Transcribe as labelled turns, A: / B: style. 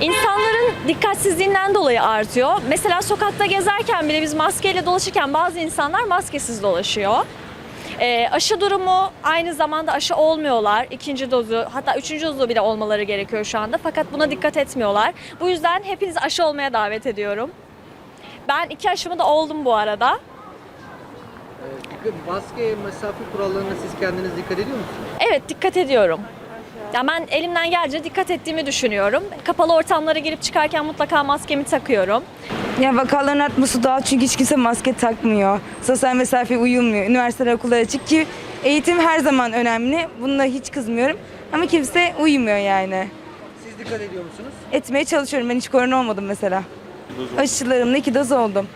A: İnsanların dikkatsizliğinden dolayı artıyor. Mesela sokakta gezerken bile biz maskeyle dolaşırken bazı insanlar maskesiz dolaşıyor. Ee, aşı durumu aynı zamanda aşı olmuyorlar. İkinci dozu hatta üçüncü dozu bile olmaları gerekiyor şu anda. Fakat buna dikkat etmiyorlar. Bu yüzden hepinizi aşı olmaya davet ediyorum. Ben iki aşımı da oldum bu arada.
B: Ee, Maske, mesafe kurallarına siz kendiniz dikkat ediyor musunuz?
A: Evet dikkat ediyorum. Ya ben elimden geldiğince dikkat ettiğimi düşünüyorum. Kapalı ortamlara girip çıkarken mutlaka maskemi takıyorum.
C: Ya vakaların artması doğal çünkü hiç kimse maske takmıyor. Sosyal mesafe uyulmuyor. Üniversiteler okullar açık ki eğitim her zaman önemli. Bununla hiç kızmıyorum. Ama kimse uymuyor yani.
B: Siz dikkat ediyor musunuz?
C: Etmeye çalışıyorum. Ben hiç korona olmadım mesela. Aşılarımla iki doz oldum.